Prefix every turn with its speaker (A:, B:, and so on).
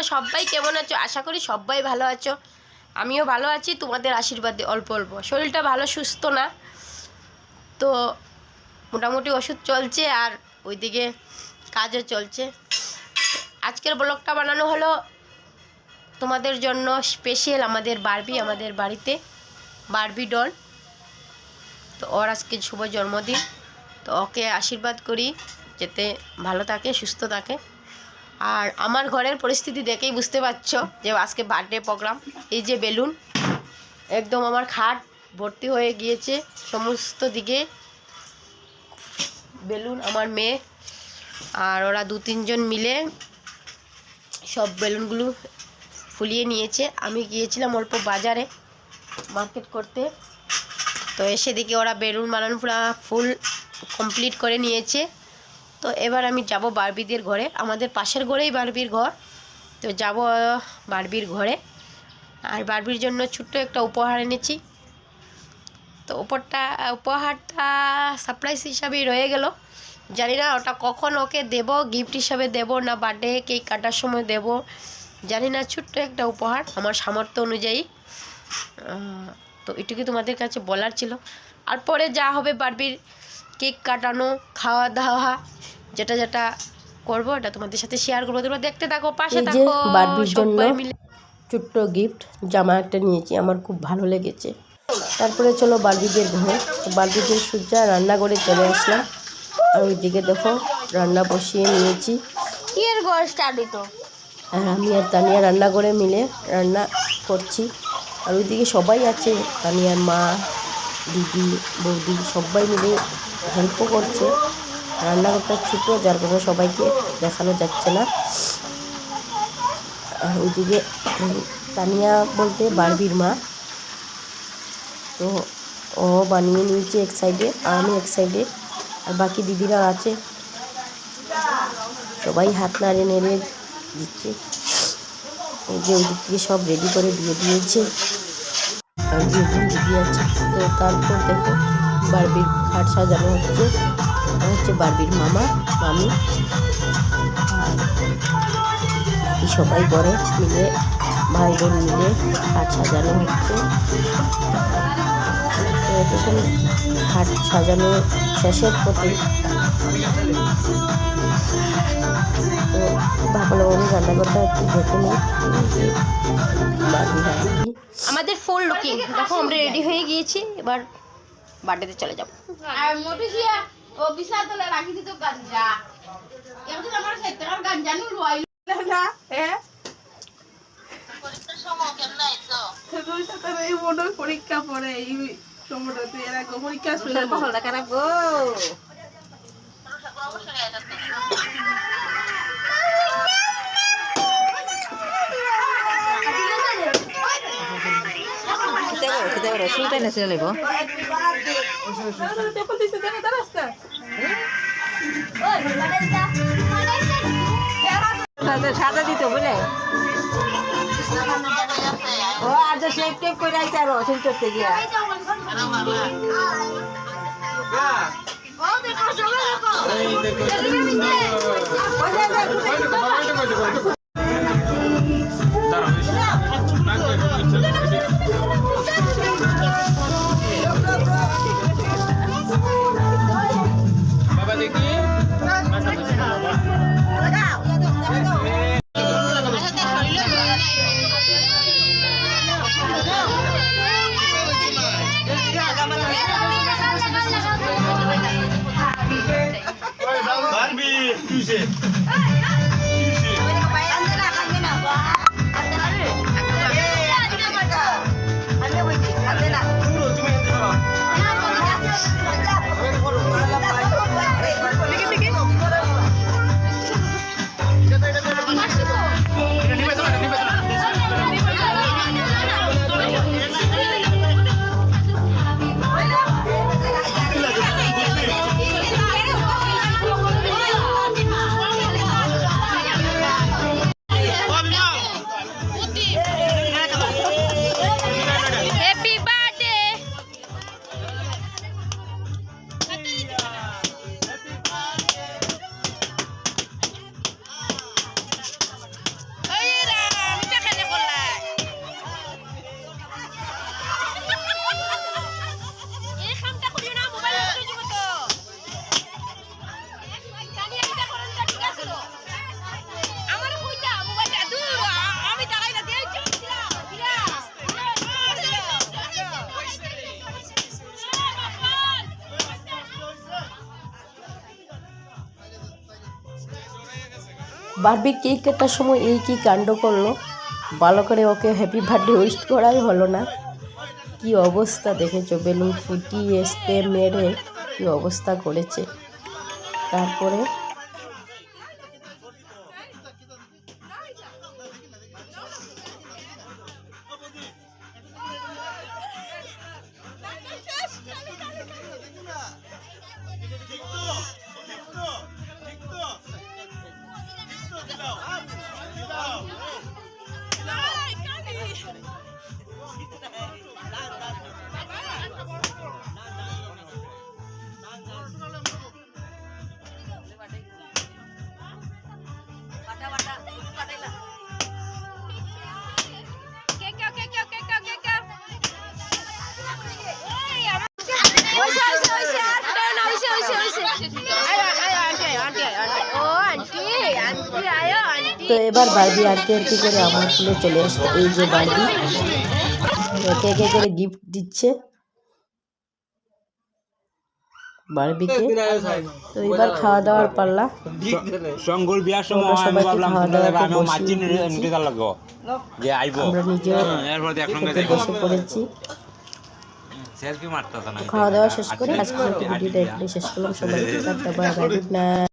A: তোমরা সবাই কেমন আছো? আশা করি সবাই ভালো আছো। আমিও ভালো আছি, তোমাদের আশীর্বাদে অল্প অল্প। শরীরটা ভালো, সুস্থ না? তো মোটামুটি ওষুধ চলছে আর ওইদিকে কাজও চলছে। আজকের ব্লগটা বানানো হলো তোমাদের জন্য স্পেশাল আমাদের বারবি, আমাদের বাড়িতে বারবি ডল। তো ওর আজকে শুভ জন্মদিন। তো ওকে আশীর্বাদ করি, যাতে ভালো থাকে, সুস্থ থাকে। আর আমার ঘরের পরিস্থিতি দেখেই বুঝতে পারছ যে আজকে বার্থডে প্রোগ্রাম এই যে বেলুন, একদম আমার খাট ভর্তি হয়ে গিয়েছে সমস্ত দিকে। বেলুন আমার মেয়ে আর ওরা দু তিনজন মিলে সব বেলুনগুলো ফুলিয়ে নিয়েছে। আমি গিয়েছিলাম অল্প বাজারে মার্কেট করতে। তো এসে দেখি ওরা বেলুন পুরো ফুল কমপ্লিট করে নিয়েছে। তো এবার আমি যাব বারবিদের ঘরে। আমাদের পাশের ঘরেই বারবির ঘর। তো যাব বারবির ঘরে। আর বারবির জন্য ছোট্ট একটা উপহার এনেছি। তো উপরটা উপহারটা সারপ্রাইজ হিসাবেই রয়ে গেল। জানি না ওটা কখন ওকে দেব গিফট হিসাবে দেব না বার্থডে কেক কাটার সময় দেব। জানি না, ছোট্ট একটা উপহার আমার সামর্থ্য অনুযায়ী। তো এটুকু তোমাদের কাছে বলার ছিল। আর পরে যা হবে বারবির কেক কাটানো খাওয়া দাওয়া যেটা যেটা করব এটা তোমাদের সাথে শেয়ার করব। তোমরা দেখতে থাকো পাশে থাকো।
B: বারবির জন্য ছোট্ট গিফট জামা একটা নিয়েছি আমার খুব ভালো লেগেছে। তারপরে চলো বার্বিদের ঘরে। তো বার্বিদের সূর্যা রান্না করে চলে আসলাম। আর ওইদিকে দেখো রান্না বসিয়ে নিয়েছি। আর আমি আর তানিয়া রান্না করে মিলে রান্না করছি। আর ওইদিকে সবাই আছে তানিয়ার মা দিদি বৌদি সবাই মিলে হেল্পও করছে। রান্নাঘরটা ছোটো, যার কারণে সবাইকে দেখানো যাচ্ছে না। ওইদিকে তানিয়া বলতে বারবির মা। তো ও বানিয়ে নিয়েছে এক সাইডে আমি এক সাইডে আর বাকি দিদিরা আছে। সবাই হাত নাড়ে নেড়ে দিচ্ছে। এই যে ওই দিক থেকে সব রেডি করে দিয়ে দিয়েছে। আর দিদি আছে, তো তারপর দেখো। বারবির খাট সাজানো হচ্ছে। আর হচ্ছে বারবির মামা, মামি। আর সবাই করে মিলে ভাই বোন মিলে খাট সাজানো হচ্ছে। তো খাট সাজানো শেষের পথে তো রান্নাঘরটা একটু দেখে নিই।
A: আমাদের ফুল লুকিং দেখো, আমরা রেডি হয়ে গিয়েছি। এবার বার্থডেতে চলে যাব।
C: আর মোটিসিয়া ও বিশাল তোলা রাখি দিত গাঞ্জা। এখন আমার গাঞ্জা নু। লই না হ্যাঁ এই পরীক্ষা পড়ে এই সময়টাতে এরা গো পরীক্ষা শুনে কখন দেখা রাখব।
D: সাজা দিত বুঝলে ও আর যে শেপ টেপ করে আইতে আরও শিলচর থেকে গিয়া।
E: Music.
B: বারবি কেক কাটার সময় এই কি কাণ্ড করল? ভালো করে ওকে হ্যাপি বার্থডে উইশ করাই হলো না। কি অবস্থা দেখেছ? বেলুন ফুটিয়ে স্প্রে মেরে কী অবস্থা করেছে? তারপরে তো এবার বারবি আনতে আনতে করে আমার ফুলে চলে আসছে? এই যে বারবি একে একে করে গিফট দিচ্ছে? বারবিকে তো এবার খাওয়া দাওয়ার পাল্লা।
F: সঙ্গুর বিয়ার সময়
B: সবাইকে খাওয়া
F: তোমরা
B: দাওয়াতে
F: আমি
B: বসিয়ে
F: মাছি
B: দিয়েছি।
F: নিতে লাগো যে আইবো।
B: আমরা নিজেও
F: এরপর একসঙ্গে
B: খেতে বসে পড়েছি। খাওয়া দাওয়া শেষ করে ভিডিওটা এখানে শেষ করলাম। সবাইকে গুড নাইট।